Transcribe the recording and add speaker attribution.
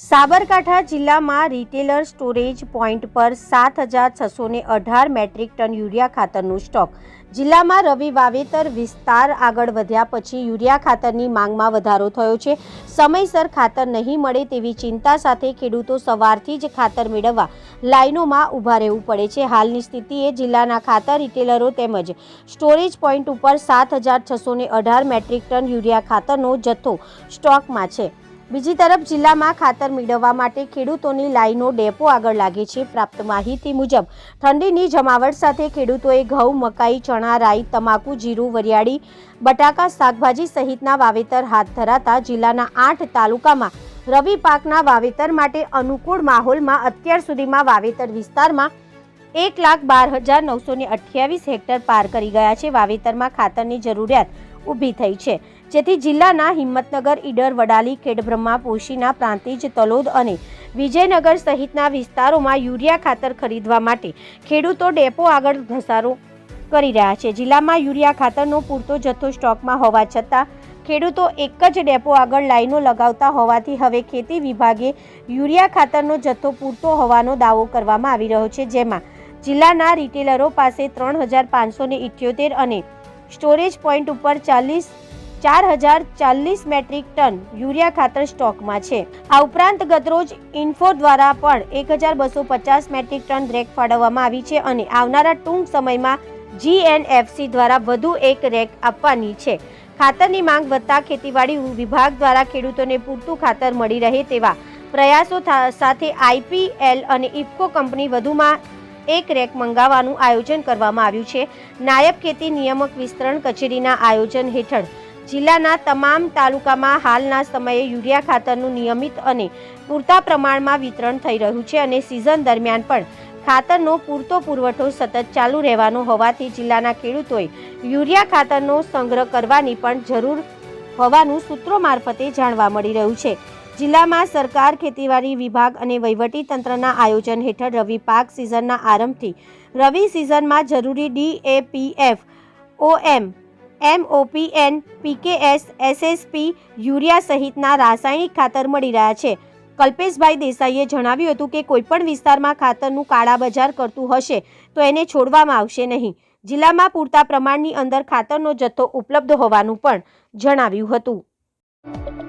Speaker 1: સાબરકાંઠા જિલ્લામાં retailer storage point પર સાત હજાર છસો અઢાર મેટ્રિક ટન યુરિયા ખાતરનું સ્ટોક જિલ્લામાં રવિ વાવેતર વિસ્તાર આગળ વધ્યા પછી યુરિયા ખાતરની માંગમાં વધારો થયો છે. સમયસર ખાતર નહીં મળે તેવી ચિંતા સાથે ખેડૂતો સવારથી જ ખાતર મેળવવા લાઇનોમાં ઊભા રહેવું પડે છે. હાલની સ્થિતિએ જિલ્લાના ખાતર રિટેલરો તેમજ સ્ટોરેજ પોઈન્ટ ઉપર સાત હજાર છસો અઢાર મેટ્રિક ટન યુરિયા ખાતરનો જથ્થો સ્ટોકમાં છે. બીજી તરફ જિલ્લામાં ખાતર મેળવવા માટે ખેડૂતોની લાઈનો ડેપો આગળ લાગે છે. પ્રાપ્ત માહિતી મુજબ, ઠંડીની જમાવટ સાથે ખેડૂતોએ ઘઉં, મકાઈ, ચણા, રાઈ, તમાકુ, જીરું, વરિયાળી, બટાકા, શાકભાજી સહિતના વાવેતર હાથ ધરાતા જિલ્લાના આઠ તાલુકામાં રવિ પાકના વાવેતર માટે અનુકૂળ માહોલમાં અત્યાર સુધીમાં વાવેતર વિસ્તારમાં એક લાખ બાર હજાર નવસો ને અઠ્યાવીસ હેક્ટર પાર કરી ગયા છે. વાવેતરમાં ખાતરની જરૂરિયાત ઊભી થઈ છે. જેથી જિલ્લાના હિંમતનગર, ઈડર, વડાલી, ખેડબ્રહ્મા, પોશીના પ્રાંતિજ, તલોદ અને વિજયનગર સહિતના વિસ્તારોમાં યુરિયા ખાતર ખરીદવા માટે ખેડૂતો ડેપો આગળ ઘસારો કરી રહ્યા છે. જિલ્લામાં યુરિયા ખાતરનો પૂરતો જથ્થો સ્ટોકમાં હોવા છતાં ખેડૂતો એક જ ડેપો આગળ લાઈનો લગાવતા હોવાથી હવે ખેતી વિભાગે યુરિયા ખાતરનો જથ્થો પૂરતો હોવાનો દાવો કરવામાં આવી રહ્યો છે, જેમાં જિલ્લાના રિટેલરો પાસે ત્રણ હજાર પાંચસો ને અને સ્ટોરેજ પોઈન્ટ ઉપર ચાલીસ ચાર હજાર ચાલીસ મેટ્રિક ટન યુરિયા ખાતર સ્ટોકમાં છે. આ ઉપરાંત ગતરોજ ઇન્ફો દ્વારા પણ એક હજાર બસો પચાસ મેટ્રિક ટન રેક ફાળવવામાં આવી છે અને આવનારા ટૂંક સમયમાં જીએનએફસી દ્વારા વધુ એક રેક આપવાની છે. ખાતરની માંગ વધતા ખેતીવાડી વિભાગ દ્વારા ખેડૂતોને પૂરતું ખાતર મળી રહે તેવા પ્રયાસો સાથે આઈપીએલ અને ઇફકો કંપની વધુમાં એક રેક મંગાવવાનું આયોજન કરવામાં આવ્યું છે. નાયબ ખેતી નિયામક વિસ્તરણ કચેરીના આયોજન હેઠળ જિલ્લાના તમામ તાલુકામાં હાલના સમયે યુરિયા ખાતરનું નિયમિત અને પૂરતા પ્રમાણમાં વિતરણ થઈ રહ્યું છે અને સિઝન દરમિયાન પણ ખાતરનો પૂરતો પુરવઠો સતત ચાલુ રહેવાનો હોવાથી જિલ્લાના ખેડૂતોએ યુરિયા ખાતરનો સંગ્રહ કરવાની પણ જરૂર હોવાનું સૂત્રો મારફતે જાણવા મળી રહ્યું છે. જિલ્લામાં સરકાર, ખેતીવાડી વિભાગ અને તંત્રના આયોજન હેઠળ રવિ પાક સિઝનના આરંભથી રવિ સિઝનમાં જરૂરી DAPF OM MOPN PKS SSP urea સહિતના રાસાયણિક ખાતર મળી રહ્યા છે. કલ્પેશભાઈ દેસાઈએ જણાવ્યું હતું કે કોઈપણ વિસ્તારમાં ખાતરનું કાળા બજાર કરતું હશે તો એને છોડવામાં આવશે નહીં. જિલ્લામાં પૂરતા પ્રમાણની અંદર ખાતરનો જથ્થો ઉપલબ્ધ હોવાનું પણ જણાવ્યું હતું.